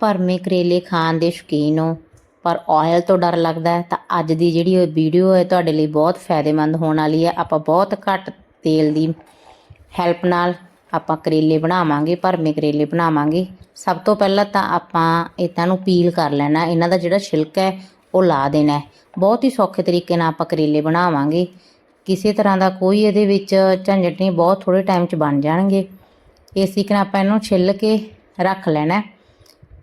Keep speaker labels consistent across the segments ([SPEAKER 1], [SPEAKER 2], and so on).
[SPEAKER 1] ਭਰਮੇ ਕਰੇਲੇ ਖਾਣ ਦੇ ਸ਼ੌਕੀਨ ਹੋ। ਪਰ ਆਇਲ ਤੋਂ ਡਰ ਲੱਗਦਾ ਹੈ, ਤਾਂ ਅੱਜ ਦੀ ਜਿਹੜੀ ਇਹ ਵੀਡੀਓ ਹੈ, ਤੁਹਾਡੇ ਲਈ ਬਹੁਤ ਫਾਇਦੇਮੰਦ ਹੋਣ ਵਾਲੀ ਹੈ। ਆਪਾਂ ਬਹੁਤ ਘੱਟ ਤੇਲ ਦੀ ਹੈਲਪ ਨਾਲ ਆਪਾਂ ਕਰੇਲੇ ਬਣਾਵਾਂਗੇ ਭਰਮੇ ਕਰੇਲੇ ਬਣਾਵਾਂਗੇ। ਸਭ ਤੋਂ ਪਹਿਲਾਂ ਤਾਂ ਆਪਾਂ ਇਹਨਾਂ ਨੂੰ ਪੀਲ ਕਰ ਲੈਣਾ, ਇਹਨਾਂ ਦਾ ਜਿਹੜਾ ਛਿਲਕਾ ਹੈ, ਉਹ ਲਾ ਦੇਣਾ ਬਹੁਤ ਹੀ ਸੌਖੇ ਤਰੀਕੇ ਨਾਲ ਆਪਾਂ ਕਰੇਲੇ ਬਣਾਵਾਂਗੇ। ਕਿਸੇ ਤਰ੍ਹਾਂ ਦਾ ਕੋਈ ਇਹਦੇ ਵਿੱਚ ਝੰਜਟ ਨਹੀਂ, ਬਹੁਤ ਥੋੜੇ ਟਾਈਮ 'ਚ ਬਣ ਜਾਣਗੇ। ਇਸ ਤਰੀਕੇ ਨਾਲ ਆਪਾਂ ਇਹਨੂੰ ਛਿੱਲ ਕੇ ਰੱਖ ਲੈਣਾ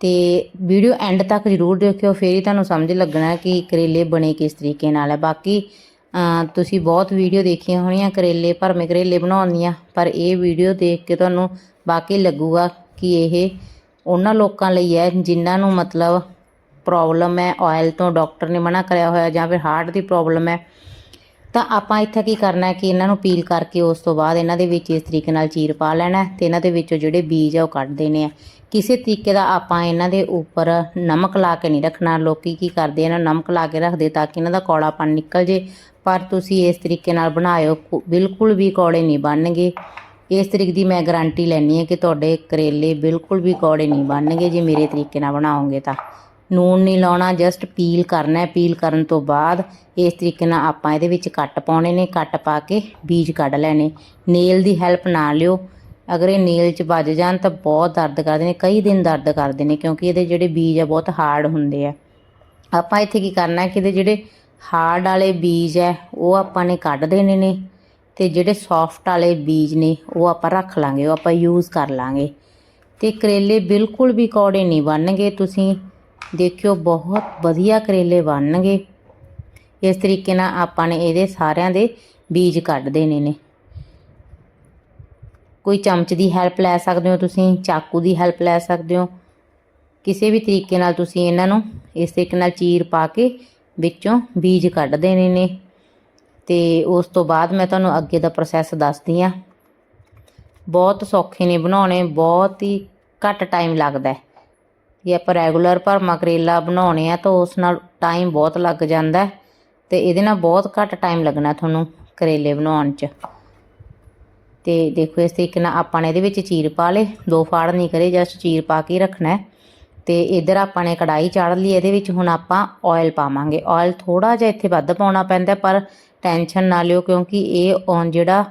[SPEAKER 1] ਤੇ ਵੀਡੀਓ ਐਂਡ ਤੱਕ ਜ਼ਰੂਰ ਦੇਖਿਓ, ਫੇਰ ਹੀ ਤੁਹਾਨੂੰ ਸਮਝ ਲੱਗਣਾ ਕਿ ਕਰੇਲੇ ਬਣੇ ਕਿਸ ਤਰੀਕੇ ਨਾਲ ਹੈ ਬਾਕੀ ਤੁਸੀਂ ਬਹੁਤ ਵੀਡੀਓ ਦੇਖੀਆਂ ਹੋਣੀਆਂ ਕਰੇਲੇ ਭਰਮੇ ਕਰੇਲੇ ਬਣਾਉਣ ਦੀਆਂ, ਪਰ ਇਹ ਵੀਡੀਓ ਦੇਖ ਕੇ ਤੁਹਾਨੂੰ ਵਾਕਈ ਲੱਗੂਗਾ ਕਿ ਇਹ ਉਹਨਾਂ ਲੋਕਾਂ ਲਈ ਹੈ ਜਿਨ੍ਹਾਂ ਨੂੰ ਮਤਲਬ ਪ੍ਰੋਬਲਮ ਹੈ ਆਇਲ ਤੋਂ ਡਾਕਟਰ ਨੇ ਮਨਾ ਕਰਿਆ ਹੋਇਆ ਜਾਂ ਫਿਰ ਹਾਰਟ ਦੀ ਪ੍ਰੋਬਲਮ ਹੈ। ਤਾਂ ਆਪਾਂ ਇੱਥੇ ਕੀ ਕਰਨਾ ਹੈ ਕਿ ਇਹਨਾਂ ਨੂੰ ਪੀਲ ਕਰਕੇ ਉਸ ਤੋਂ ਬਾਅਦ ਇਹਨਾਂ ਦੇ ਵਿੱਚ ਇਸ ਤਰੀਕੇ ਨਾਲ ਚੀਰ ਪਾ ਲੈਣਾ ਹੈ ਤੇ ਇਹਨਾਂ ਦੇ ਵਿੱਚੋਂ ਜਿਹੜੇ ਬੀਜ ਆ ਉਹ ਕੱਢ ਦੇਣੇ ਆ। ਕਿਸੇ ਤਰੀਕੇ ਦਾ ਆਪਾਂ ਇਹਨਾਂ ਦੇ ਉੱਪਰ ਨਮਕ ਲਾ ਕੇ ਨਹੀਂ ਰੱਖਣਾ। ਲੋਕੀ ਕੀ ਕਰਦੇ ਇਹਨਾਂ ਨੂੰ ਨਮਕ ਲਾ ਕੇ ਰੱਖਦੇ ਤਾਂ ਕਿ ਇਹਨਾਂ ਦਾ ਕੌੜਾਪਨ ਨਿਕਲ ਜੇ। ਪਰ ਤੁਸੀਂ ਇਸ ਤਰੀਕੇ ਨਾਲ ਬਣਾਇਓ ਬਿਲਕੁਲ ਵੀ ਕੌੜੇ ਨਹੀਂ ਬਣਨਗੇ। ਇਸ ਤਰੀਕੇ ਦੀ ਮੈਂ ਗਾਰੰਟੀ ਲੈਣੀ ਹੈ ਕਿ ਤੁਹਾਡੇ ਕਰੇਲੇ ਬਿਲਕੁਲ ਵੀ ਕੌੜੇ ਨਹੀਂ ਬਣਨਗੇ। ਜੇ ਮੇਰੇ ਤਰੀਕੇ ਨਾਲ ਬਣਾਓਗੇ ਤਾਂ ਨੂਨ ਨਹੀਂ ਲਾਉਣਾ ਜਸਟ ਪੀਲ ਕਰਨਾ ਹੈ। ਪੀਲ ਕਰਨ ਤੋਂ ਬਾਅਦ ਇਸ ਤਰੀਕੇ ਨਾਲ ਆਪਾਂ ਇਹਦੇ ਵਿੱਚ ਕੱਟ ਪਾਉਣੇ ਨੇ। ਕੱਟ ਪਾ ਕੇ ਬੀਜ ਕੱਢ ਲੈਣੇ। ਨੇਲ ਦੀ ਹੈਲਪ ਨਾ ਲਿਓ। ਅਗਰ ਇਹ ਨੀਲ 'ਚ ਵੱਜ ਜਾਣ ਤਾਂ ਬਹੁਤ ਦਰਦ ਕਰਦੇ ਨੇ, ਕਈ ਦਿਨ ਦਰਦ ਕਰਦੇ ਨੇ ਕਿਉਂਕਿ ਇਹਦੇ ਜਿਹੜੇ ਬੀਜ ਆ ਬਹੁਤ ਹਾਰਡ ਹੁੰਦੇ ਆ। ਆਪਾਂ ਇੱਥੇ ਕੀ ਕਰਨਾ ਕਿ ਇਹਦੇ ਜਿਹੜੇ ਹਾਰਡ ਵਾਲੇ ਬੀਜ ਹੈ, ਉਹ ਆਪਾਂ ਨੇ ਕੱਢ ਦੇਣੇ ਨੇ ਤੇ ਜਿਹੜੇ ਸੌਫਟ ਵਾਲੇ ਬੀਜ ਨੇ, ਉਹ ਆਪਾਂ ਰੱਖ ਲਾਂਗੇ, ਉਹ ਆਪਾਂ ਯੂਜ਼ ਕਰ ਲਾਂਗੇ। ਤੇ ਕਰੇਲੇ ਬਿਲਕੁਲ ਵੀ ਕੌੜੇ ਨਹੀਂ ਬਣਨਗੇ, ਤੁਸੀਂ ਦੇਖਿਓ ਬਹੁਤ ਵਧੀਆ ਕਰੇਲੇ ਬਣਨਗੇ। ਇਸ ਤਰੀਕੇ ਨਾਲ ਆਪਾਂ ਨੇ ਇਹਦੇ ਸਾਰਿਆਂ ਦੇ ਬੀਜ ਕੱਢ ਦੇਣੇ ਨੇ। ਕੋਈ ਚਮਚ ਦੀ ਹੈਲਪ ਲੈ ਸਕਦੇ ਹੋ ਤੁਸੀਂ, ਚਾਕੂ ਦੀ ਹੈਲਪ ਲੈ ਸਕਦੇ ਹੋ। ਕਿਸੇ ਵੀ ਤਰੀਕੇ ਨਾਲ ਤੁਸੀਂ ਇਹਨਾਂ ਨੂੰ ਇਸ ਤਰੀਕੇ ਨਾਲ ਚੀਰ ਪਾ ਕੇ ਵਿੱਚੋਂ ਬੀਜ ਕੱਢ ਦੇਣੇ ਨੇ। ਤੇ ਉਸ ਤੋਂ ਬਾਅਦ ਮੈਂ ਤੁਹਾਨੂੰ ਅੱਗੇ ਦਾ ਪ੍ਰੋਸੈਸ ਦੱਸਦੀ ਆ ਬਹੁਤ ਸੌਖੇ ਨੇ ਬਣਾਉਣੇ, ਬਹੁਤ ਹੀ ਘੱਟ ਟਾਈਮ ਲੱਗਦਾ ਹੈ। ਜੇ ਆਪਾਂ ਰੈਗੂਲਰ ਭਰਮਾ ਕਰੇਲਾ ਬਣਾਉਣੇ ਆ ਤਾਂ ਉਸ ਨਾਲ ਟਾਈਮ ਬਹੁਤ ਲੱਗ ਜਾਂਦਾ ਹੈ ਤੇ ਇਹਦੇ ਨਾਲ ਬਹੁਤ ਘੱਟ ਟਾਈਮ ਲੱਗਣਾ ਤੁਹਾਨੂੰ ਕਰੇਲੇ ਬਣਾਉਣ 'ਚ। ਤੇ ਦੇਖੋ ਇਸ ਤਰੀਕੇ ਨਾਲ ਆਪਾਂ ਨੇ ਇਹਦੇ ਵਿੱਚ ਚੀਰ ਪਾ ਲੇ ਦੋ ਫਾੜ ਨਹੀਂ ਕਰੇ ਜਸਟ ਚੀਰ ਪਾ ਕੇ ਰੱਖਣਾ ਹੈ। ਤੇ ਇਧਰ ਆਪਾਂ ਨੇ ਕੜਾਈ ਚਾੜ ਲਈ, ਇਹਦੇ ਵਿੱਚ ਹੁਣ ਆਪਾਂ ਆਇਲ ਪਾਵਾਂਗੇ। ਆਇਲ ਥੋੜਾ ਜਿਹਾ ਇੱਥੇ ਵੱਧ ਪਾਉਣਾ ਪੈਂਦਾ ਪਰ ਟੈਨਸ਼ਨ ਨਾ ਲਿਓ, ਕਿਉਂਕਿ ਇਹ ਔਨ ਜਿਹੜਾ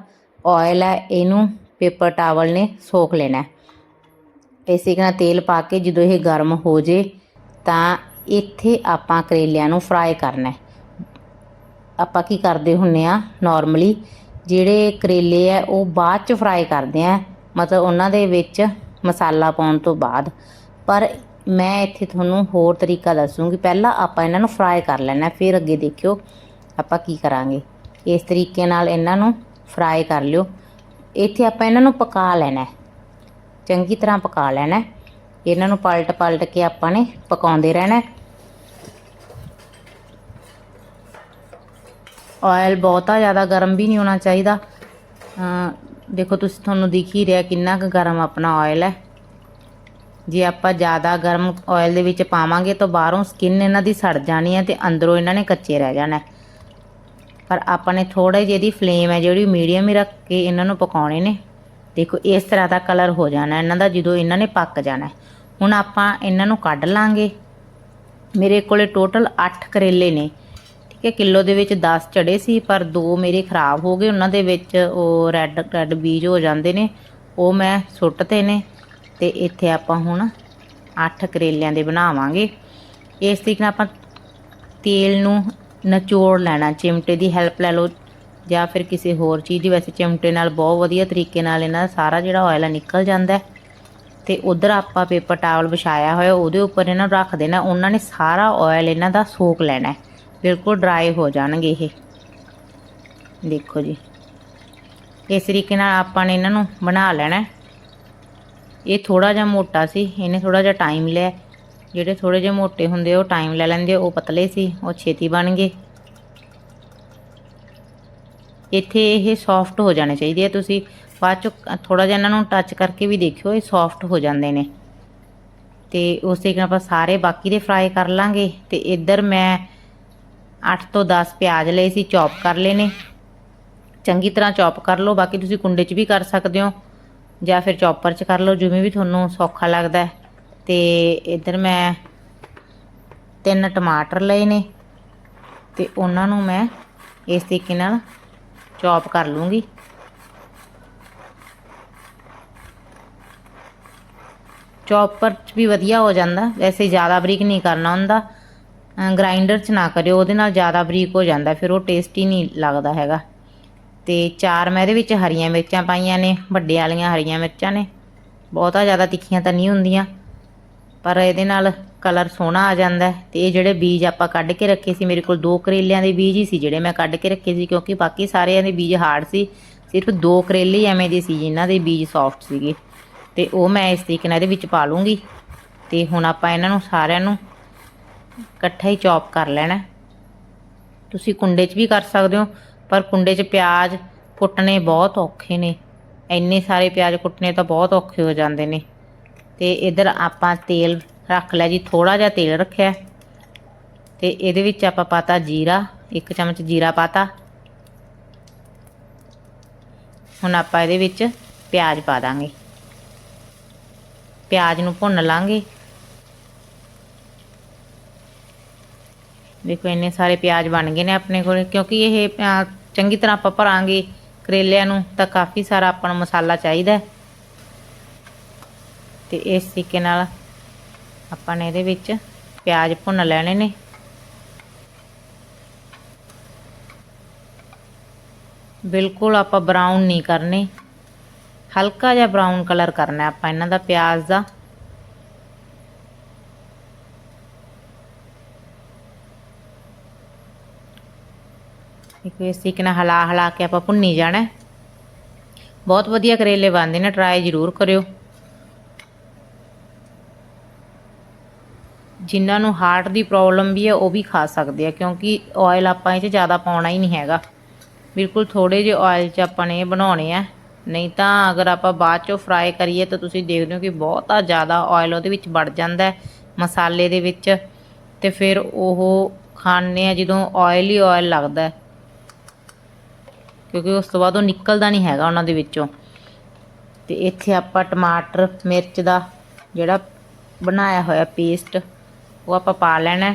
[SPEAKER 1] ਆਇਲ ਹੈ, ਇਹਨੂੰ ਪੇਪਰ ਟਾਵਲ ਨੇ ਸੋਖ ਲੈਣਾ ਇਸੇ ਤਰ੍ਹਾਂ ਤੇਲ ਪਾ ਕੇ ਜਦੋਂ ਇਹ ਗਰਮ ਹੋ ਜੇ, ਤਾਂ ਇੱਥੇ ਆਪਾਂ ਕਰੇਲਿਆਂ ਨੂੰ ਫਰਾਈ ਕਰਨਾ ਆਪਾਂ ਕੀ ਕਰਦੇ ਹੁੰਨੇ ਆ ਨਾਰਮਲੀ ਜਿਹੜੇ ਕਰੇਲੇ ਆ, ਉਹ ਬਾਅਦ ਚ ਫਰਾਈ ਕਰਦੇ ਆ। ਮਤਲਬ ਉਹਨਾਂ ਦੇ ਵਿੱਚ ਮਸਾਲਾ ਪਾਉਣ ਤੋਂ ਬਾਅਦ। ਪਰ ਮੈਂ ਇੱਥੇ ਤੁਹਾਨੂੰ ਹੋਰ ਤਰੀਕਾ ਦੱਸੂਗੀ। ਪਹਿਲਾਂ ਆਪਾਂ ਇਹਨਾਂ ਨੂੰ ਫਰਾਈ ਕਰ ਲੈਣਾ, ਫਿਰ ਅੱਗੇ ਦੇਖਿਓ ਆਪਾਂ ਕੀ ਕਰਾਂਗੇ। ਇਸ ਤਰੀਕੇ ਨਾਲ ਇਹਨਾਂ ਨੂੰ ਫਰਾਈ ਕਰ ਲਿਓ। ਇੱਥੇ ਆਪਾਂ ਇਹਨਾਂ ਨੂੰ ਪਕਾ ਲੈਣਾ ਚੰਗੀ ਤਰ੍ਹਾਂ ਪਕਾ ਲੈਣਾ ਇਹਨਾਂ ਨੂੰ ਪਲਟ ਪਲਟ ਕੇ ਆਪਾਂ ਨੇ ਪਕਾਉਂਦੇ ਰਹਿਣਾ ਆਇਲ ਬਹੁਤਾ ਜ਼ਿਆਦਾ ਗਰਮ ਵੀ ਨਹੀਂ ਹੋਣਾ ਚਾਹੀਦਾ। ਦੇਖੋ, ਤੁਸੀਂ ਤੁਹਾਨੂੰ ਦਿਖ ਹੀ ਰਿਹਾ ਕਿੰਨਾ ਕੁ ਗਰਮ ਆਪਣਾ ਆਇਲ ਹੈ। ਜੇ ਆਪਾਂ ਜ਼ਿਆਦਾ ਗਰਮ ਆਇਲ ਦੇ ਵਿੱਚ ਪਾਵਾਂਗੇ ਤਾਂ ਬਾਹਰੋਂ ਸਕਿਨ ਇਹਨਾਂ ਦੀ ਸੜ ਜਾਣੀ ਹੈ ਤੇ ਅੰਦਰੋਂ ਇਹਨਾਂ ਨੇ ਕੱਚੇ ਰਹਿ ਜਾਣਾ ਪਰ ਆਪਾਂ ਨੇ ਥੋੜਾ ਜਿਹੀ ਦੀ ਫਲੇਮ ਹੈ ਜਿਹੜੀ ਮੀਡੀਅਮ ਹੀ ਰੱਖ ਕੇ ਇਹਨਾਂ ਨੂੰ ਪਕਾਉਣੇ ਨੇ। ਦੇਖੋ, ਇਸ ਤਰ੍ਹਾਂ ਦਾ ਕਲਰ ਹੋ ਜਾਣਾ, ਇਹਨਾਂ ਦਾ ਜਦੋਂ ਇਹਨਾਂ ਨੇ ਪੱਕ ਜਾਣਾ ਹੁਣ ਆਪਾਂ ਇਹਨਾਂ ਨੂੰ ਕੱਢ ਲਾਂਗੇ। ਮੇਰੇ ਕੋਲੇ ਟੋਟਲ 8 ਕਰੇਲੇ ਨੇ। ਕਿ ਹੈ ਕਿਲੋ ਦੇ ਵਿੱਚ 10 ਚੜੇ ਸੀ, ਪਰ ਦੋ ਮੇਰੇ ਖਰਾਬ ਹੋ ਗਏ। ਉਹਨਾਂ ਦੇ ਵਿੱਚ ਉਹ ਰੈੱਡ ਰੈੱਡ ਬੀਜ ਹੋ ਜਾਂਦੇ ਨੇ, ਉਹ ਮੈਂ ਸੁੱਟਤੇ ਨੇ ਤੇ ਇੱਥੇ ਆਪਾਂ ਹੁਣ 8 ਕਰੇਲਿਆਂ ਦੇ ਬਣਾਵਾਂਗੇ। ਇਸ ਤਰੀਕੇ ਨਾਲ ਆਪਾਂ ਤੇਲ ਨੂੰ ਨਚੋੜ ਲੈਣਾ, ਚਿਮਟੇ ਦੀ ਹੈਲਪ ਲੈ ਲਓ, ਜਾਂ ਫਿਰ ਕਿਸੇ ਹੋਰ ਚੀਜ਼ ਦੀ। ਵੈਸੇ ਚਿਮਟੇ ਨਾਲ ਬਹੁਤ ਵਧੀਆ ਤਰੀਕੇ ਨਾਲ ਇਹਨਾਂ ਦਾ ਸਾਰਾ ਜਿਹੜਾ ਆਇਲ ਆ ਨਿਕਲ ਜਾਂਦਾ ਹੈ। ਤੇ ਉਧਰ ਆਪਾਂ ਪੇਪਰ ਟਾਵਲ ਵਿਛਾਇਆ ਹੋਇਆ, ਉਹਦੇ ਉੱਪਰ ਇਹਨਾਂ ਨੂੰ ਰੱਖ ਦੇਣਾ। ਉਹਨਾਂ ਨੇ ਸਾਰਾ ਆਇਲ ਇਹਨਾਂ ਦਾ ਸੋਕ ਲੈਣਾ ਬਿਲਕੁਲ ਡਰਾਈ ਹੋ ਜਾਣਗੇ ਇਹ। ਦੇਖੋ ਜੀ। ਇਸ ਤਰੀਕੇ ਨਾਲ ਆਪਾਂ ਨੇ ਇਹਨਾਂ ਨੂੰ ਬਣਾ ਲੈਣਾ ਇਹ ਥੋੜਾ ਜਿਹਾ ਮੋਟਾ ਸੀ। ਇਹਨੇ ਥੋੜਾ ਜਿਹਾ ਟਾਈਮ ਲਿਆ ਜਿਹੜੇ ਥੋੜੇ ਜਿਹੇ ਮੋਟੇ ਹੁੰਦੇ ਉਹ ਟਾਈਮ ਲੈ ਲੈਂਦੇ ਉਹ ਪਤਲੇ ਸੀ। ਉਹ ਛੇਤੀ ਬਣ ਗਏ। ਇੱਥੇ ਇਹ ਸੌਫਟ ਹੋ ਜਾਣੇ ਚਾਹੀਦੇ ਆ। ਤੁਸੀਂ ਬਾਅਦ ਚ ਥੋੜਾ ਜਿਹਾ ਇਹਨਾਂ ਨੂੰ ਟੱਚ ਕਰਕੇ ਵੀ ਦੇਖਿਓ, ਇਹ ਸੌਫਟ ਹੋ ਜਾਂਦੇ ਨੇ। ਤੇ ਉਸ ਤਰੀਕੇ ਨਾਲ ਆਪਾਂ ਸਾਰੇ ਬਾਕੀ ਦੇ ਫਰਾਈ ਕਰ ਲਾਂਗੇ। ਤੇ ਇੱਧਰ ਮੈਂ 8 ਤੋਂ 10 ਪਿਆਜ਼ ਲਏ ਸੀ, ਚੌਪ ਕਰ ਲਏ ਨੇ। ਚੰਗੀ ਤਰ੍ਹਾਂ ਚੌਪ ਕਰ ਲਓ, ਬਾਕੀ ਤੁਸੀਂ ਕੁੰਡੇ 'ਚ ਵੀ ਕਰ ਸਕਦੇ ਹੋ। ਜਾਂ ਫਿਰ ਚੌਪਰ 'ਚ ਕਰ ਲਓ, ਜਿਵੇਂ ਵੀ ਤੁਹਾਨੂੰ ਸੌਖਾ ਲੱਗਦਾ ਹੈ। ਤੇ ਇਧਰ ਮੈਂ ਤਿੰਨ ਟਮਾਟਰ ਲਏ ਨੇ। ਤੇ ਉਹਨਾਂ ਨੂੰ ਮੈਂ ਇਸ ਤਰੀਕੇ ਨਾਲ ਚੌਪ ਕਰ ਲੂੰਗੀ। ਚੌਪਰ 'ਚ ਵੀ ਵਧੀਆ ਹੋ ਜਾਂਦਾ। ਵੈਸੇ ਜ਼ਿਆਦਾ ਬਰੀਕ ਨਹੀਂ ਕਰਨਾ ਹੁੰਦਾ। ਗ੍ਰਾਈਂਡਰ 'ਚ ਨਾ ਕਰਿਓ, ਉਹਦੇ ਨਾਲ ਜ਼ਿਆਦਾ ਬਰੀਕ ਹੋ ਜਾਂਦਾ, ਫਿਰ ਉਹ ਟੇਸਟੀ ਨਹੀਂ ਲੱਗਦਾ ਹੈਗਾ। ਤੇ ਚਾਰ ਮੈਂ ਇਹਦੇ ਵਿੱਚ ਹਰੀਆਂ ਮਿਰਚਾਂ ਪਾਈਆਂ ਨੇ ਵੱਡੇ ਵਾਲੀਆਂ ਹਰੀਆਂ ਮਿਰਚਾਂ ਨੇ। ਬਹੁਤਾ ਜ਼ਿਆਦਾ ਤਿੱਖੀਆਂ ਤਾਂ ਨਹੀਂ ਹੁੰਦੀਆਂ, ਪਰ ਇਹਦੇ ਨਾਲ ਕਲਰ ਸੋਹਣਾ ਆ ਜਾਂਦਾ ਹੈ। ਤੇ ਇਹ ਜਿਹੜੇ ਬੀਜ ਆਪਾਂ ਕੱਢ ਕੇ ਰੱਖੇ ਸੀ, ਮੇਰੇ ਕੋਲ ਦੋ ਕਰੇਲਿਆਂ ਦੇ ਬੀਜ ਹੀ ਸੀ ਜਿਹੜੇ ਮੈਂ ਕੱਢ ਕੇ ਰੱਖੇ ਸੀ, ਕਿਉਂਕਿ ਬਾਕੀ ਸਾਰਿਆਂ ਦੇ ਬੀਜ ਹਾਰਡ ਸੀ। ਸਿਰਫ ਦੋ ਕਰੇਲੇ ਹੀ ਐਵੇਂ ਦੇ ਸੀ ਜਿਨ੍ਹਾਂ ਦੇ ਬੀਜ ਸੌਫਟ ਸੀਗੇ। ਤੇ ਉਹ ਮੈਂ ਇਸ ਤਰੀਕੇ ਨਾਲ ਇਹਦੇ ਵਿੱਚ ਪਾ ਲੂੰਗੀ। ਤੇ ਹੁਣ ਆਪਾਂ ਇਹਨਾਂ ਨੂੰ ਸਾਰਿਆਂ ਨੂੰ ਇਕੱਠਾ ਹੀ ਚੌਪ ਕਰ ਲੈਣਾ। ਤੁਸੀਂ ਕੁੰਡੇ 'ਚ ਵੀ ਕਰ ਸਕਦੇ ਹੋ, ਪਰ ਕੁੰਡੇ 'ਚ ਪਿਆਜ਼ ਕੁੱਟਣੇ ਬਹੁਤ ਔਖੇ ਨੇ। ਇੰਨੇ ਸਾਰੇ ਪਿਆਜ਼ ਕੁੱਟਣੇ ਤਾਂ ਬਹੁਤ ਔਖੇ ਹੋ ਜਾਂਦੇ ਨੇ। ਤੇ ਇਧਰ ਆਪਾਂ ਤੇਲ ਰੱਖ ਲਿਆ ਜੀ ਥੋੜਾ ਜਿਹਾ ਤੇਲ ਰੱਖਿਆ। ਤੇ ਇਹਦੇ ਵਿੱਚ ਆਪਾਂ ਪਾਤਾ ਜੀਰਾ, ਇੱਕ ਚਮਚ ਜੀਰਾ ਪਾਤਾ। ਹੁਣ ਆਪਾਂ ਇਹਦੇ ਵਿੱਚ ਪਿਆਜ਼ ਪਾ ਦਾਂਗੇ। ਪਿਆਜ਼ ਨੂੰ ਭੁੰਨ ਲਾਂਗੇ। ਦੇਖੋ ਇੰਨੇ ਸਾਰੇ ਪਿਆਜ਼ ਬਣ ਗਏ ਨੇ ਆਪਣੇ ਕੋਲ, ਕਿਉਂਕਿ ਇਹ ਚੰਗੀ ਤਰ੍ਹਾਂ ਆਪਾਂ ਭਰਾਂਗੇ ਕਰੇਲਿਆਂ ਨੂੰ, ਤਾਂ ਕਾਫੀ ਸਾਰਾ ਆਪਾਂ ਨੂੰ ਮਸਾਲਾ ਚਾਹੀਦਾ ਹੈ। ਤੇ ਇਸ ਤਰੀਕੇ ਨਾਲ ਆਪਾਂ ਨੇ ਇਹਦੇ ਵਿੱਚ ਪਿਆਜ਼ ਭੁੰਨ ਲੈਣੇ ਨੇ। ਬਿਲਕੁਲ ਆਪਾਂ ਬਰਾਊਨ ਨਹੀਂ ਕਰਨੇ। ਹਲਕਾ ਜਿਹਾ ਬਰਾਊਨ ਕਲਰ ਕਰਨਾ ਆਪਾਂ, ਇਹਨਾਂ ਦਾ ਪਿਆਜ਼ ਦਾ। ਇੱਕ ਇਸ ਤਰੀਕੇ ਨਾਲ ਹਿਲਾ ਹਿਲਾ ਕੇ ਆਪਾਂ ਭੁੰਨੀ ਜਾਣਾ ਬਹੁਤ ਵਧੀਆ ਕਰੇਲੇ ਬਣਦੇ ਨੇ ਟਰਾਈ ਜ਼ਰੂਰ ਕਰਿਓ। ਜਿਨ੍ਹਾਂ ਨੂੰ ਹਾਰਟ ਦੀ ਪ੍ਰੋਬਲਮ ਵੀ ਹੈ, ਉਹ ਵੀ ਖਾ ਸਕਦੇ ਆ, ਕਿਉਂਕਿ ਆਇਲ ਆਪਾਂ ਇਹ 'ਚ ਜ਼ਿਆਦਾ ਪਾਉਣਾ ਹੀ ਨਹੀਂ ਹੈਗਾ। ਬਿਲਕੁਲ ਥੋੜੇ ਜਿਹੇ ਆਇਲ 'ਚ ਆਪਾਂ ਨੇ ਇਹ ਬਣਾਉਣੇ ਆ। ਨਹੀਂ ਤਾਂ ਅਗਰ ਆਪਾਂ ਬਾਅਦ 'ਚੋਂ ਫਰਾਈ ਕਰੀਏ ਤਾਂ ਤੁਸੀਂ ਦੇਖਦੇ ਹੋ ਕਿ ਬਹੁਤਾ ਜ਼ਿਆਦਾ ਆਇਲ ਉਹਦੇ ਵਿੱਚ ਵੜ ਜਾਂਦਾ ਹੈ, ਮਸਾਲੇ ਦੇ ਵਿੱਚ। ਤੇ ਫਿਰ ਉਹ ਖਾਣੇ ਆ ਜਦੋਂ ਆਇਲ ਹੀ ਆਇਲ ਲੱਗਦਾ ਕਿਉਂਕਿ ਉਸ ਤੋਂ ਬਾਅਦ ਉਹ ਨਿਕਲਦਾ ਨਹੀਂ ਹੈਗਾ ਉਹਨਾਂ ਦੇ ਵਿੱਚੋਂ। ਤੇ ਇੱਥੇ ਆਪਾਂ ਟਮਾਟਰ, ਮਿਰਚ ਦਾ ਜਿਹੜਾ ਬਣਾਇਆ ਹੋਇਆ ਪੇਸਟ ਉਹ ਆਪਾਂ ਪਾ ਲੈਣਾ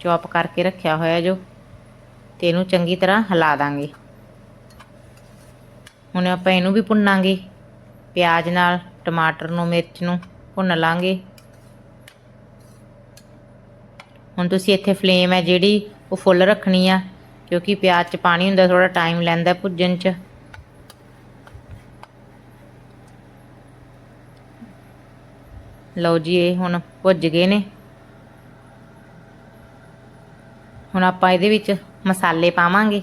[SPEAKER 1] ਚੌਪ ਕਰਕੇ ਰੱਖਿਆ ਹੋਇਆ ਜੋ, ਤੇ ਇਹਨੂੰ ਚੰਗੀ ਤਰ੍ਹਾਂ ਹਿਲਾ ਦਾਂਗੇ। ਹੁਣ ਆਪਾਂ ਇਹਨੂੰ ਵੀ ਭੁੰਨਾਂਗੇ। ਪਿਆਜ਼ ਨਾਲ, ਟਮਾਟਰ ਨੂੰ, ਮਿਰਚ ਨੂੰ ਭੁੰਨ ਲਾਂਗੇ। ਹੁਣ ਤੁਸੀਂ ਇੱਥੇ ਫਲੇਮ ਹੈ ਜਿਹੜੀ ਉਹ ਫੁੱਲ ਰੱਖਣੀ ਆ। ਕਿਉਂਕਿ ਪਿਆਜ਼ 'ਚ ਪਾਣੀ ਹੁੰਦਾ ਥੋੜਾ ਟਾਈਮ ਲੈਂਦਾ ਭੁੱਜਣ 'ਚ। ਲਓ ਜੀ, ਇਹ ਹੁਣ ਭੁੱਜ ਗਏ ਨੇ। ਹੁਣ ਆਪਾਂ ਇਹਦੇ ਵਿੱਚ ਮਸਾਲੇ ਪਾਵਾਂਗੇ।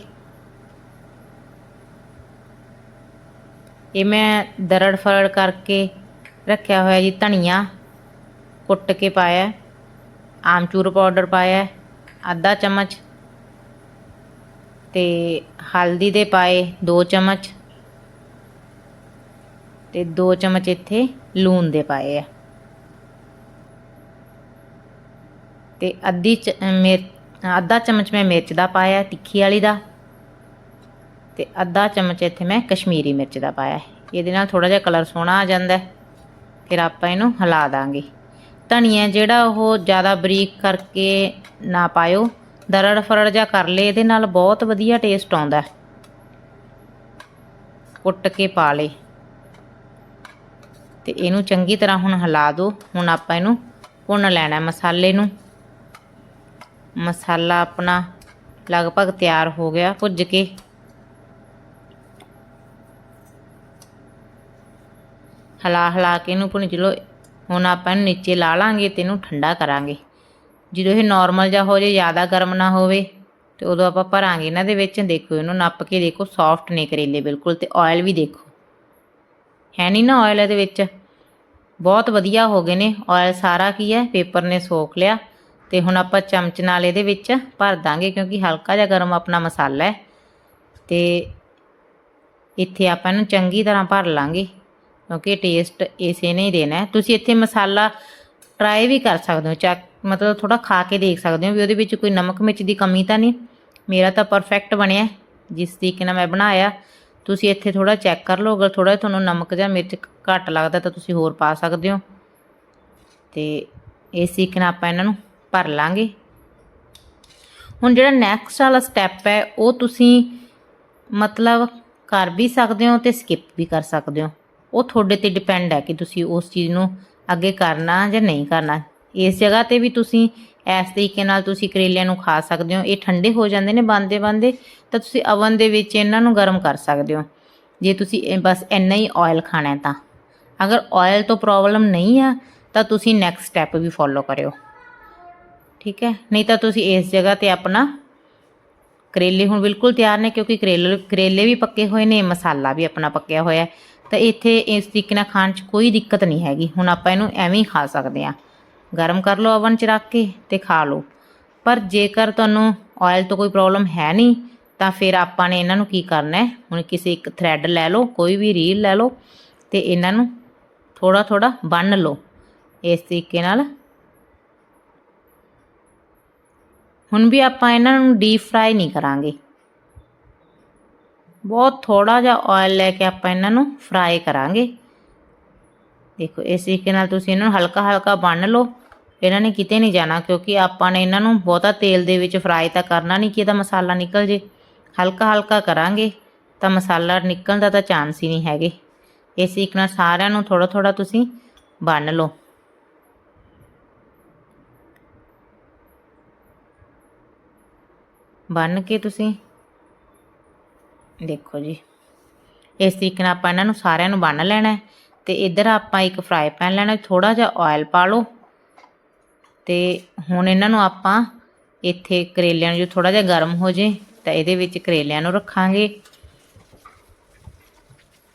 [SPEAKER 1] ਇਹ ਮੈਂ ਦਰੜ ਫਰੜ ਕਰਕੇ ਰੱਖਿਆ ਹੋਇਆ ਜੀ ਧਨੀਆ ਕੁੱਟ ਕੇ ਪਾਇਆ। ਆਮਚੂਰ ਪਾਊਡਰ ਪਾਇਆ। ਅੱਧਾ ਚਮਚ ਤੇ ਹਲਦੀ ਦੇ ਪਾਏ 2 ਚਮਚ ਤੇ 2 ਚਮਚ ਇੱਥੇ ਲੂਣ ਦੇ ਪਾਏ ਆ। ਤੇ ਅੱਧੀ ਚ ਮਿਰ, ਅੱਧਾ ਚਮਚ ਮੈਂ ਮਿਰਚ ਦਾ ਪਾਇਆ, ਤਿੱਖੀ ਵਾਲੀ ਦਾ। ਤੇ ਅੱਧਾ ਚਮਚ ਇੱਥੇ ਮੈਂ ਕਸ਼ਮੀਰੀ ਮਿਰਚ ਦਾ ਪਾਇਆ। ਇਹਦੇ ਨਾਲ ਥੋੜਾ ਜਿਹਾ ਕਲਰ ਸੋਹਣਾ ਆ ਜਾਂਦਾ ਫਿਰ ਆਪਾਂ ਇਹਨੂੰ ਹਿਲਾ ਦਾਂਗੇ। ਧਨੀਆ ਜਿਹੜਾ ਉਹ ਜ਼ਿਆਦਾ ਬਰੀਕ ਕਰਕੇ ਨਾ ਪਾਇਓ। ਦਰੜ ਫਰੜ ਜਿਹਾ ਕਰ ਲੇ, ਇਹਦੇ ਨਾਲ ਬਹੁਤ ਵਧੀਆ ਟੇਸਟ ਆਉਂਦਾ ਕੁੱਟ ਕੇ ਪਾ ਲੇ। ਤੇ ਇਹਨੂੰ ਚੰਗੀ ਤਰ੍ਹਾਂ ਹੁਣ ਹਿਲਾ ਦਿਓ ਹੁਣ ਆਪਾਂ ਇਹਨੂੰ ਭੁੰਨ ਲੈਣਾ ਮਸਾਲੇ ਨੂੰ। ਮਸਾਲਾ ਆਪਣਾ ਲਗਭਗ ਤਿਆਰ ਹੋ ਗਿਆ, ਭੁੱਜ ਕੇ। ਹਲਾ ਹਲਾ ਕੇ ਇਹਨੂੰ ਭੁੰਨ, ਚਲੋ ਹੁਣ ਆਪਾਂ ਇਹਨੂੰ ਨੀਚੇ ਲਾ ਲਾਂਗੇ ਤੇ ਇਹਨੂੰ ਠੰਡਾ ਕਰਾਂਗੇ। ਜਦੋਂ ਇਹ ਨਾਰਮਲ ਜਾਂ ਹੋ ਜੇ, ਜ਼ਿਆਦਾ ਗਰਮ ਨਾ ਹੋਵੇ, ਤੇ ਉਦੋਂ ਆਪਾਂ ਭਰਾਂਗੇ ਇਹਨਾਂ ਦੇ ਵਿੱਚ। ਦੇਖੋ, ਇਹਨੂੰ ਨੱਪ ਕੇ ਦੇਖੋ ਸੌਫਟ ਨੇ ਕਰੇਲੇ ਬਿਲਕੁਲ, ਤੇ ਆਇਲ ਵੀ ਦੇਖੋ। ਹੈ ਨਹੀਂ ਨਾ ਆਇਲ ਇਹਦੇ ਵਿੱਚ? ਬਹੁਤ ਵਧੀਆ ਹੋ ਗਏ ਨੇ। ਆਇਲ ਸਾਰਾ ਕੀ ਹੈ? ਪੇਪਰ ਨੇ ਸੋਖ ਲਿਆ। ਤੇ ਹੁਣ ਆਪਾਂ ਚਮਚ ਨਾਲ ਇਹਦੇ ਵਿੱਚ ਭਰ ਦਾਂਗੇ, ਕਿਉਂਕਿ ਹਲਕਾ ਜਿਹਾ ਗਰਮ ਆਪਣਾ ਮਸਾਲਾ ਹੈ। ਤੇ ਇੱਥੇ ਆਪਾਂ ਇਹਨੂੰ ਚੰਗੀ ਤਰ੍ਹਾਂ ਭਰ ਲਾਂਗੇ, ਕਿਉਂਕਿ ਟੇਸਟ ਇਸੇ ਨੇ ਹੀ ਦੇਣਾ ਤੁਸੀਂ ਇੱਥੇ ਮਸਾਲਾ ਟਰਾਈ ਵੀ ਕਰ ਸਕਦੇ ਹੋ, ਚੱਕ ਮਤਲਬ ਥੋੜਾ ਖਾ ਕੇ ਦੇਖ ਸਕਦੇ ਹੋ ਵੀ ਉਹਦੇ ਵਿੱਚ ਕੋਈ ਨਮਕ ਮਿਰਚ ਦੀ ਕਮੀ ਤਾਂ ਨਹੀਂ। ਮੇਰਾ ਤਾਂ ਪਰਫੈਕਟ ਬਣਿਆ ਜਿਸ ਤਰੀਕੇ ਨਾਲ ਮੈਂ ਬਣਾਇਆ, ਤੁਸੀਂ ਇੱਥੇ ਥੋੜਾ ਚੈੱਕ ਕਰ ਲਓ। ਅਗਰ ਥੋੜਾ ਤੁਹਾਨੂੰ ਨਮਕ ਜਾਂ ਮਿਰਚ ਘੱਟ ਲੱਗਦਾ ਤਾਂ ਤੁਸੀਂ ਹੋਰ ਪਾ ਸਕਦੇ ਹੋ। ਤੇ ਇਸ ਤਰੀਕੇ ਨਾਲ ਆਪਾਂ ਇਹਨਾਂ ਨੂੰ ਭਰ ਲਾਂਗੇ। ਹੁਣ ਜਿਹੜਾ ਨੈਕਸਟ ਵਾਲਾ ਸਟੈਪ ਹੈ, ਉਹ ਤੁਸੀਂ ਮਤਲਬ ਕਰ ਵੀ ਸਕਦੇ ਹੋ ਤੇ ਸਕਿਪ ਵੀ ਕਰ ਸਕਦੇ ਹੋ। ਉਹ ਤੁਹਾਡੇ ਤੇ ਡਿਪੈਂਡ ਹੈ ਕਿ ਤੁਸੀਂ ਉਸ ਚੀਜ਼ ਨੂੰ ਅੱਗੇ ਕਰਨਾ ਜਾਂ ਨਹੀਂ ਕਰਨਾ। ਇਸ ਜਗ੍ਹਾ ਤੇ ਵੀ ਤੁਸੀਂ ਇਸ ਤਰੀਕੇ ਨਾਲ ਤੁਸੀਂ ਕਰੇਲਿਆਂ ਨੂੰ ਖਾ ਸਕਦੇ ਹੋ। ਇਹ ਠੰਡੇ ਹੋ ਜਾਂਦੇ ਨੇ ਬੰਦੇ ਬੰਦੇ, ਤਾਂ ਤੁਸੀਂ ਅਵਨ ਦੇ ਵਿੱਚ ਇਹਨਾਂ ਨੂੰ ਗਰਮ ਕਰ ਸਕਦੇ ਹੋ। ਜੇ ਤੁਸੀਂ ਬਸ ਇੰਨਾ ਹੀ ਆਇਲ ਖਾਣਾ ਹੈ ਤਾਂ। ਅਗਰ ਆਇਲ ਤੋਂ ਪ੍ਰੋਬਲਮ ਨਹੀਂ ਆ, ਤਾਂ ਤੁਸੀਂ ਨੈਕਸਟ ਸਟੈਪ ਵੀ ਫੋਲੋ ਕਰਿਓ। ਠੀਕ ਹੈ? ਨਹੀਂ ਤਾਂ ਤੁਸੀਂ ਇਸ ਜਗ੍ਹਾ ਤੇ ਆਪਣਾ ਕਰੇਲੇ ਹੁਣ ਬਿਲਕੁਲ ਤਿਆਰ ਨੇ, ਕਿਉਂਕਿ ਕਰੇਲੇ ਕਰੇਲੇ ਵੀ ਪੱਕੇ ਹੋਏ ਨੇ, ਮਸਾਲਾ ਵੀ ਆਪਣਾ ਪੱਕਿਆ ਹੋਇਆ ਤਾਂ ਇੱਥੇ ਇਸ ਤਰੀਕੇ ਨਾਲ ਖਾਣ 'ਚ ਕੋਈ ਦਿੱਕਤ ਨਹੀਂ ਹੈਗੀ। ਹੁਣ ਆਪਾਂ ਇਹਨੂੰ ਐਵੇਂ ਹੀ ਖਾ ਸਕਦੇ ਹਾਂ। ਗਰਮ ਕਰ ਲਓ ਓਵਨ 'ਚ ਰੱਖ ਕੇ ਤੇ ਖਾ ਲਓ। ਪਰ ਜੇਕਰ ਤੁਹਾਨੂੰ ਆਇਲ ਤੋਂ ਕੋਈ ਪ੍ਰੋਬਲਮ ਹੈ ਨਹੀਂ, ਤਾਂ ਫਿਰ ਆਪਾਂ ਨੇ ਇਹਨਾਂ ਨੂੰ ਕੀ ਕਰਨਾ ਹੈ? ਹੁਣ ਕਿਸੇ ਇੱਕ ਥ੍ਰੈਡ ਲੈ ਲਓ, ਕੋਈ ਵੀ ਰੀਲ ਲੈ ਲਓ ਤੇ ਇਹਨਾਂ ਨੂੰ ਥੋੜਾ ਥੋੜਾ ਬੰਨ ਲਓ। ਇਸ ਤਰੀਕੇ ਨਾਲ। ਹੁਣ ਵੀ ਆਪਾਂ ਇਹਨਾਂ ਨੂੰ ਡੀਪ ਫਰਾਈ ਨਹੀਂ ਕਰਾਂਗੇ। ਬਹੁਤ ਥੋੜਾ ਜਿਹਾ ਆਇਲ ਲੈ ਕੇ ਆਪਾਂ ਇਹਨਾਂ ਨੂੰ ਫਰਾਈ ਕਰਾਂਗੇ। ਦੇਖੋ, ਇਸ ਤਰੀਕੇ ਨਾਲ ਤੁਸੀਂ ਇਹਨਾਂ ਨੂੰ ਹਲਕਾ ਹਲਕਾ ਬੰਨ ਲਓ। ਇਹਨਾਂ ਨੇ ਕਿਤੇ ਨਹੀਂ ਜਾਣਾ, ਕਿਉਂਕਿ ਆਪਾਂ ਨੇ ਇਹਨਾਂ ਨੂੰ ਬਹੁਤਾ ਤੇਲ ਦੇ ਵਿੱਚ ਫਰਾਈ ਤਾਂ ਕਰਨਾ ਨਹੀਂ ਕਿ ਇਹਦਾ ਮਸਾਲਾ ਨਿਕਲ ਜੇ। ਹਲਕਾ ਹਲਕਾ ਕਰਾਂਗੇ, ਤਾਂ ਮਸਾਲਾ ਨਿਕਲਣ ਦਾ ਤਾਂ ਚਾਂਸ ਹੀ ਨਹੀਂ ਹੈਗੇ। ਇਸ ਤਰੀਕੇ ਨਾਲ ਸਾਰਿਆਂ ਨੂੰ ਥੋੜਾ ਥੋੜਾ ਤੁਸੀਂ ਬੰਨ ਲਓ। ਬੰਨ ਕੇ ਤੁਸੀਂ ਦੇਖੋ ਜੀ। ਇਸ ਤਰੀਕੇ ਨਾਲ ਆਪਾਂ ਇਹਨਾਂ ਨੂੰ ਸਾਰਿਆਂ ਨੂੰ ਬੰਨ ਲੈਣਾ ਹੈ ਤੇ ਇੱਧਰ ਆਪਾਂ ਇੱਕ ਫਰਾਈ ਪੈਨ ਲੈਣਾ ਥੋੜਾ ਜਿਹਾ ਆਇਲ ਪਾ ਲਓ। ਤੇ ਹੁਣ ਇਹਨਾਂ ਨੂੰ ਆਪਾਂ ਇੱਥੇ ਕਰੇਲਿਆਂ ਨੂੰ ਜੋ ਥੋੜਾ ਜਿਹਾ ਗਰਮ ਹੋ ਜੇ ਤਾਂ ਇਹਦੇ ਵਿੱਚ ਕਰੇਲਿਆਂ ਨੂੰ ਰੱਖਾਂਗੇ।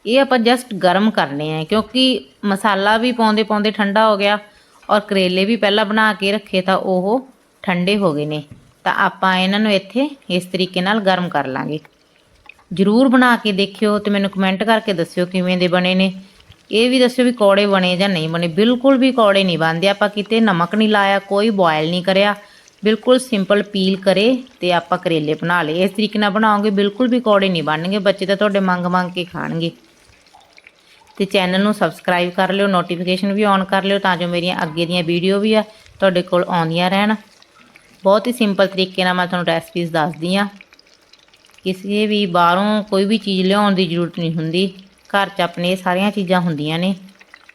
[SPEAKER 1] ਇਹ ਆਪਾਂ ਜਸਟ ਗਰਮ ਕਰਨੇ ਆ ਕਿਉਂਕਿ ਮਸਾਲਾ ਵੀ ਪਾਉਂਦੇ ਪਾਉਂਦੇ ਠੰਡਾ ਹੋ ਗਿਆ ਔਰ ਕਰੇਲੇ ਵੀ ਪਹਿਲਾਂ ਬਣਾ ਕੇ ਰੱਖੇ ਤਾਂ ਉਹ ਠੰਡੇ ਹੋ ਗਏ ਨੇ। ਤਾਂ ਆਪਾਂ ਇਹਨਾਂ ਨੂੰ ਇੱਥੇ ਇਸ ਤਰੀਕੇ ਨਾਲ ਗਰਮ ਕਰ ਲਾਂਗੇ। ਜਰੂਰ ਬਣਾ ਕੇ ਦੇਖਿਓ ਤੇ ਮੈਨੂੰ ਕਮੈਂਟ ਕਰਕੇ ਦੱਸਿਓ ਕਿਵੇਂ ਦੇ ਬਣੇ ਨੇ। ਇਹ ਵੀ ਦੱਸਿਓ ਵੀ ਕੌੜੇ ਬਣੇ ਜਾਂ ਨਹੀਂ ਬਣੇ। ਬਿਲਕੁਲ ਵੀ ਕੌੜੇ ਨਹੀਂ ਬਣਦੇ। ਆਪਾਂ ਕਿਤੇ ਨਮਕ ਨਹੀਂ ਲਾਇਆ, ਕੋਈ ਬੋਇਲ ਨਹੀਂ ਕਰਿਆ। ਬਿਲਕੁਲ ਸਿੰਪਲ ਪੀਲ ਕਰੇ ਤੇ ਆਪਾਂ ਕਰੇਲੇ ਬਣਾ ਲਏ। ਇਸ ਤਰੀਕੇ ਨਾਲ ਬਣਾਓਗੇ, ਬਿਲਕੁਲ ਵੀ ਕੌੜੇ ਨਹੀਂ ਬਣਨਗੇ। ਬੱਚੇ ਤਾਂ ਤੁਹਾਡੇ ਮੰਗ ਮੰਗ ਕੇ ਖਾਣਗੇ। ਤੇ ਚੈਨਲ ਨੂੰ ਸਬਸਕ੍ਰਾਈਬ ਕਰ ਲਿਓ ਨੋਟੀਫਿਕੇਸ਼ਨ ਵੀ ਔਨ ਕਰ ਲਿਓ ਤਾਂ ਜੋ ਮੇਰੀਆਂ ਅੱਗੇ ਦੀਆਂ ਵੀਡੀਓ ਵੀ ਆ ਤੁਹਾਡੇ ਕੋਲ ਆਉਂਦੀਆਂ ਰਹਿਣ। ਬਹੁਤ ਹੀ ਸਿੰਪਲ ਤਰੀਕੇ ਨਾਲ ਮੈਂ ਤੁਹਾਨੂੰ ਰੈਸਪੀਜ਼ ਦੱਸਦੀ ਆ ਕਿਸੇ ਵੀ ਬਾਹਰੋਂ ਕੋਈ ਵੀ ਚੀਜ਼ ਲਿਆਉਣ ਦੀ ਜ਼ਰੂਰਤ ਨਹੀਂ ਹੁੰਦੀ। ਘਰ 'ਚ ਆਪਣੇ ਸਾਰੀਆਂ ਚੀਜ਼ਾਂ ਹੁੰਦੀਆਂ ਨੇ।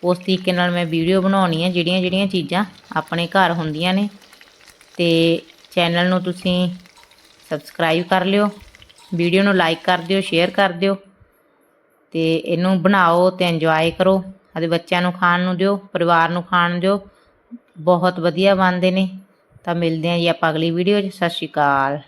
[SPEAKER 1] ਉਸ ਤਰੀਕੇ ਨਾਲ ਮੈਂ ਵੀਡੀਓ ਬਣਾਉਣੀ ਹੈ ਜਿਹੜੀਆਂ ਜਿਹੜੀਆਂ ਚੀਜ਼ਾਂ ਆਪਣੇ ਘਰ ਹੁੰਦੀਆਂ ਨੇ। ਤੇ ਚੈਨਲ ਨੂੰ ਤੁਸੀਂ ਸਬਸਕ੍ਰਾਈਬ ਕਰ ਲਿਓ, ਵੀਡੀਓ ਨੂੰ ਲਾਈਕ ਕਰ ਦਿਓ, ਸ਼ੇਅਰ ਕਰ ਦਿਓ। ਤੇ ਇਹਨੂੰ ਬਣਾਓ ਤੇ ਇੰਜੋਏ ਕਰੋ। ਅਤੇ ਬੱਚਿਆਂ ਨੂੰ ਖਾਣ ਨੂੰ ਦਿਓ, ਪਰਿਵਾਰ ਨੂੰ ਖਾਣ ਦਿਓ। ਬਹੁਤ ਵਧੀਆ ਬਣਦੇ ਨੇ। ਤਾਂ ਮਿਲਦੇ ਹਾਂ ਜੀ ਆਪਾਂ ਅਗਲੀ ਵੀਡੀਓ 'ਚ। ਸਤਿ ਸ਼੍ਰੀ ਅਕਾਲ।